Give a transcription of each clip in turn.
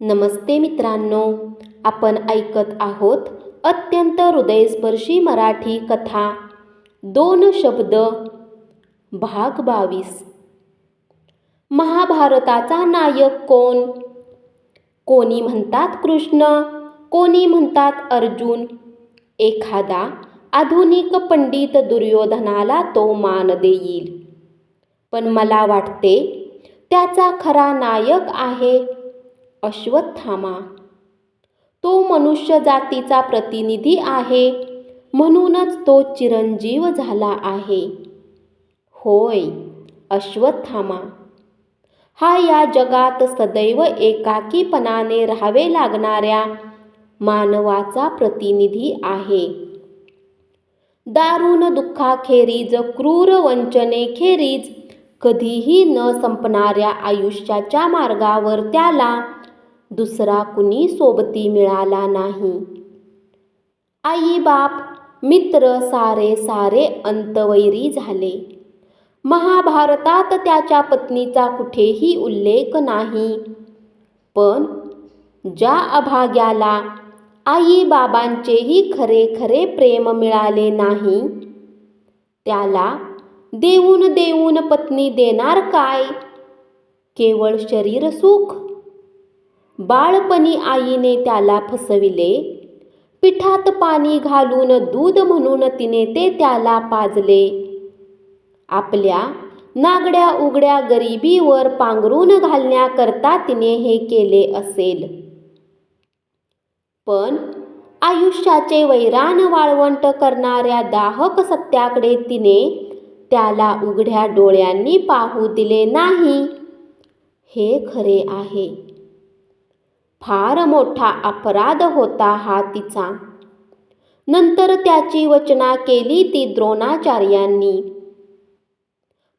नमस्ते मित्रांनो आपण ऐकत आहोत अत्यंत हृदयस्पर्शी मराठी कथा दोन शब्द भाग बावीस. महाभारताचा नायक कोण? कोणी म्हणतात कृष्ण कोणी म्हणतात अर्जुन? एखादा आधुनिक पंडित दुर्योधनाला तो मान देईल. पण मला वाटते त्याचा खरा नायक आहे अश्वत्थामा. तो मनुष्य जातीचा प्रतिनिधी आहे म्हणूनच तो चिरंजीव झाला आहे. होय अश्वत्थामा. हा या जगात सदैव एकाकीपणाने राहावे लागणाऱ्या मानवाचा प्रतिनिधी आहे. दारुण दुःखाखेरीज क्रूर वंचनेखेरीज कधीही न संपणाऱ्या आयुष्याच्या मार्गावर त्याला दुसरा कुणी सोबती मिळाला नाही. आई बाप मित्र सारे सारे अंतवैरी झाले. महाभारतात त्याच्या पत्नीचा कुठेही उल्लेख नाही. पण ज्या अभाग्याला आई बाबांचेही खरे खरे प्रेम मिळाले नाही त्याला देऊन देऊन पत्नी देणार काय? केवळ शरीर सुख? बाळपणी आईने त्याला फसविले. पिठात पाणी घालून दूध म्हणून तिने ते त्याला पाजले. आपल्या नागड्या उघड्या गरिबीवर पांघरून घालण्याकरता तिने हे केले असेल. पण आयुष्याचे वैरान वाळवंट करणाऱ्या दाहक सत्याकडे तिने त्याला उघड्या डोळ्यांनी पाहू दिले नाही. हे खरे आहे. फार मोठा अपराध होता हा तिचा. नंतर त्याची वचना केली ती द्रोणाचार्यांनी.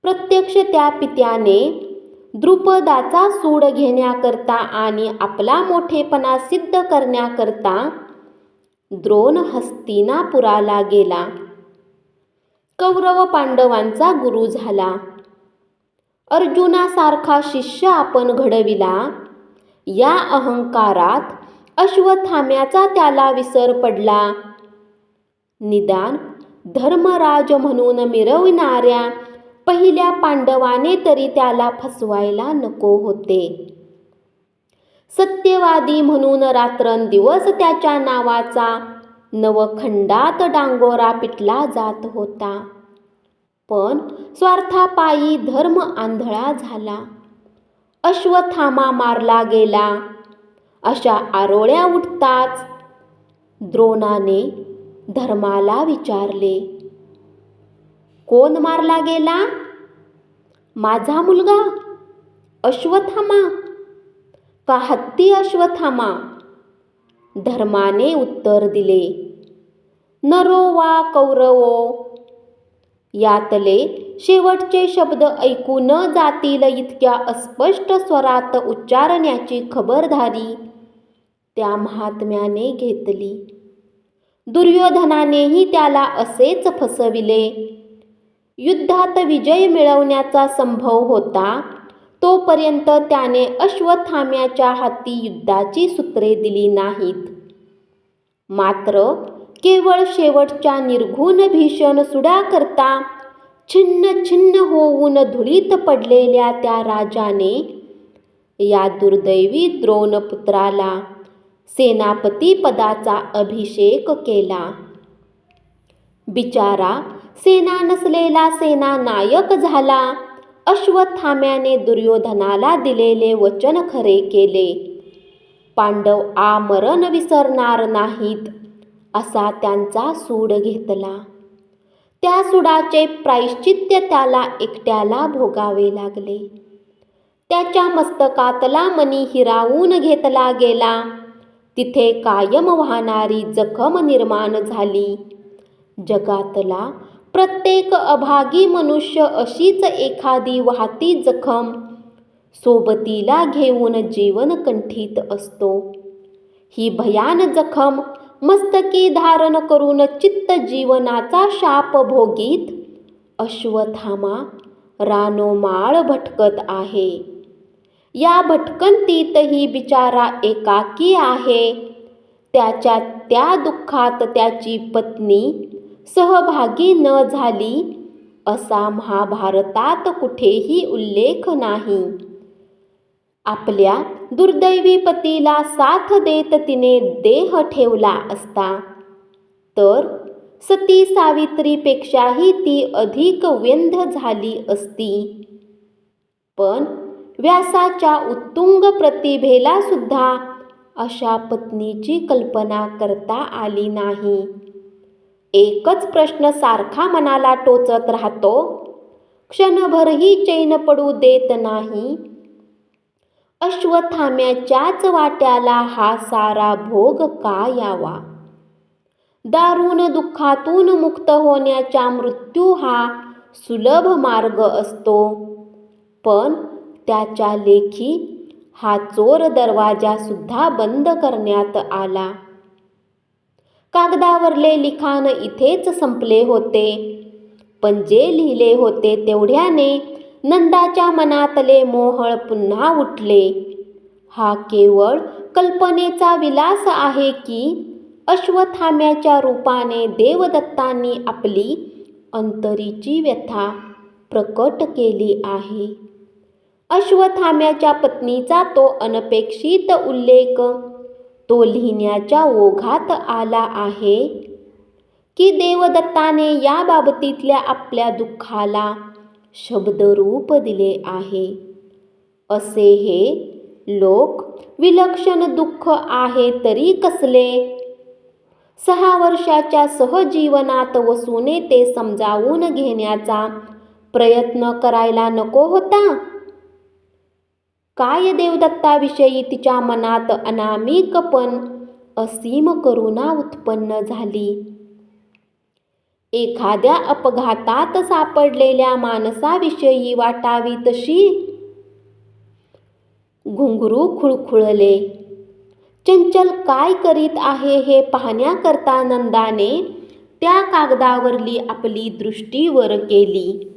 प्रत्यक्ष त्या पित्याने द्रुपदाचा सूड घेण्याकरता आणि आपला मोठेपणा सिद्ध करण्याकरता द्रोण हस्तिनापुराला गेला. कौरव पांडवांचा गुरु झाला. अर्जुनासारखा शिष्य आपण घडविला. या अहंकारात अश्वत्थाम्याचा त्याला विसर पडला. निदान धर्मराज म्हणून मिरविणाऱ्या पहिल्या पांडवाने तरी त्याला फसवायला नको होते. सत्यवादी म्हणून रात्रंदिवस त्याच्या नावाचा नवखंडात डांगोरा पिटला जात होता. पण स्वार्थापायी धर्म आंधळा झाला. अश्वत्थामा मारला गेला. अशा आरोळ्या उठताच द्रोणाने धर्माला विचारले कोण मारला गेला? माझा मुलगा? अश्वत्थामा का हत्ती अश्वत्थामा धर्माने उत्तर दिले नरो वा कौरवो यातले शेवटचे शब्द ऐकू न जातील इतक्या अस्पष्ट स्वरात उच्चारण्याची खबरदारी त्या महात्म्याने घेतली. दुर्योधनानेही त्याला असेच फसविले. युद्धात विजय मिळवण्याचा संभव होता तोपर्यंत त्याने अश्वत्थाम्याच्या हाती युद्धाची सूत्रे दिली नाहीत. मात्र केवळ शेवटच्या निर्घुण भीषण सुडाकरता छिन्न छिन्न होऊन धुळीत पडलेल्या त्या राजाने या दुर्दैवी द्रोणपुत्राला सेनापती पदाचा अभिषेक केला. बिचारा सेना नसलेला सेना नायक झाला. अश्वत्थाम्याने दुर्योधनाला दिलेले वचन खरे केले. पांडव आमरण विसरणार नाहीत. असा त्यांचा सूड घेतला. त्या सुडाचे प्रायश्चित्य त्याला एकट्याला भोगावे लागले. त्याच्या मस्तकातला मनी हिरावून घेतला गेला. तिथे कायम वाहणारी जखम निर्माण झाली. जगातला प्रत्येक अभागी मनुष्य अशीच एखादी वाहती जखम सोबतीला घेऊन जीवन कंठीत असतो. ही भयान जखम मस्तकी धारण करून चित्त जीवनाचा शाप भोगीत. अश्वत्थामा रानोमाळ भटकत आहे. या भटकंतीतही बिचारा एकाकी आहे. त्याच्या त्या दुःखात त्याची पत्नी सहभागी न झाली असा महाभारतात कुठेही उल्लेख नाही. आपल्या दुर्दैवी पतीला साथ देत तिने देह ठेवला असता. तर सती सावित्रीपेक्षाही ती अधिक व्यंध झाली असती. पण व्यासाच्या उत्तुंग प्रतिभेला सुद्धा अशा पत्नीची कल्पना करता आली नाही. एकच प्रश्न सारखा मनाला टोचत राहतो. क्षणभरही चैन पडू देत नाही. अश्वत्थाम्याच्याच वाट्याला हा सारा भोग का यावा? दारुण दुःखातून मुक्त होण्याचा मृत्यू हा सुलभ मार्ग असतो. पण त्याच्या लेखी हा चोर दरवाजा सुद्धा बंद करण्यात आला. कागदावरले लिखाण इथेच संपले होते. पण जे लिहिले होते तेवढ्याने नंदाच्या मनातले मोहळ पुन्हा उठले. हा केवळ कल्पनेचा विलास आहे की अश्वथाम्याच्या रूपाने देवदत्तांनी आपली अंतरीची व्यथा प्रकट केली आहे. अश्वथाम्याच्या पत्नीचा तो अनपेक्षित उल्लेख तो लिहिण्याच्या ओघात आला आहे की देवदत्ताने या बाबतीतल्या आपल्या दुःखाला शब्दरूप दिले आहे. असे हे लोक विलक्षण दुःख आहे तरी कसले? सहा वर्षाच्या सहजीवनात वसूने ते समजावून घेण्याचा प्रयत्न करायला नको होता. काय देवदत्ताविषयी तिच्या मनात अनामिकपण असीम करुणा उत्पन्न झाली. एखाद्या अपघातात सापडलेल्या माणसाविषयी वाटावी तशी. घुंगरू खुळखुळले. चंचल काय करीत आहे हे पाहण्याकरता नंदाने त्या कागदावरली आपली दृष्टी वर केली.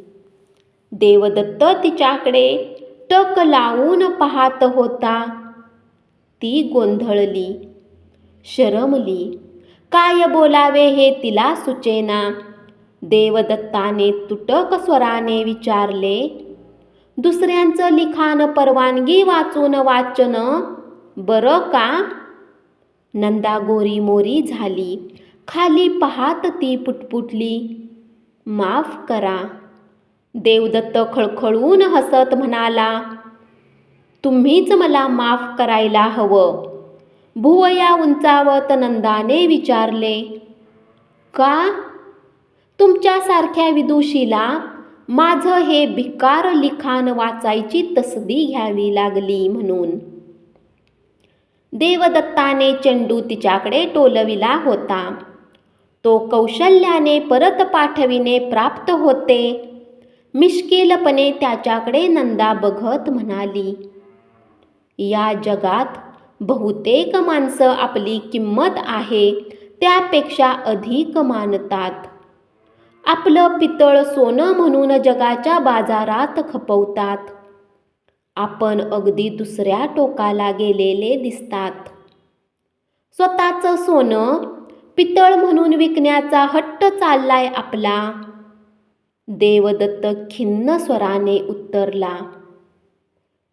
देवदत्त तिच्याकडे टक लावून पाहत होता. ती गोंधळली शरमली. काय बोलावे हे तिला सुचेना. देवदत्ताने तुटक स्वराने विचारले दुसऱ्यांचं लिखाण परवानगी वाचून वाचन बरं का? नंदा गोरी मोरी झाली. खाली पाहात ती पुटपुटली माफ करा. देवदत्त खळखळून हसत म्हणाला तुम्हीच मला माफ करायला हवं. भुवया उंचावत नंदाने विचारले का? तुमच्यासारख्या विदुषीला माझं हे भिकार लिखाण वाचायची तसदी घ्यावी लागली म्हणून. देवदत्ताने चेंडू तिच्याकडे टोलविला होता. तो कौशल्याने परत पाठविणे प्राप्त होते. मिश्किलपणे त्याच्याकडे नंदा बघत म्हणाली या जगात बहुतेक माणसं आपली किंमत आहे त्यापेक्षा अधिक मानतात. आपलं पितळ सोनं म्हणून जगाच्या बाजारात खपवतात. आपण अगदी दुसऱ्या टोकाला गेलेले दिसतात. स्वतःचं सोनं पितळ म्हणून विकण्याचा हट्ट चाललाय आपला. देवदत्त खिन्न स्वराने उत्तरला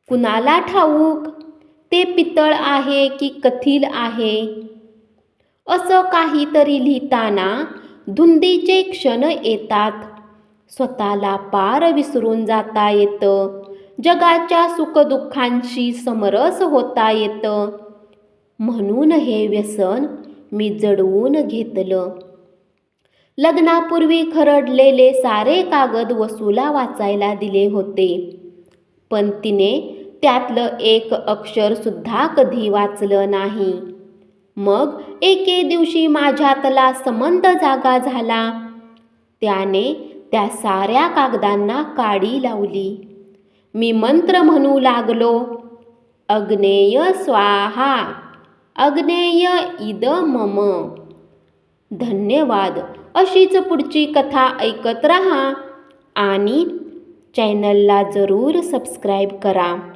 कुणाला ठाऊक? ते पितळ आहे की कथील आहे? असं काहीतरी लिहिताना धुंदीचे क्षण येतात. स्वतःला पार विसरून जाता येतं. जगाच्या सुखदुःखांशी समरस होता येतं. म्हणून हे व्यसन मी जडवून घेतलं. लग्नापूर्वी खरडलेले सारे कागद वसूला वाचायला दिले होते. पण तिने त्यातलं एक अक्षर सुद्धा कधी वाचलं नाही. मग एके दिवशी माझ्यातला संबंध जागा झाला. त्याने त्या साऱ्या कागदांना काडी लावली. मी मंत्र म्हणू लागलो अग्नेय स्वाहा अग्नेय इद मम. धन्यवाद अशीच पुढची कथा ऐकत रहा आणि चॅनलला जरूर सबस्क्राईब करा.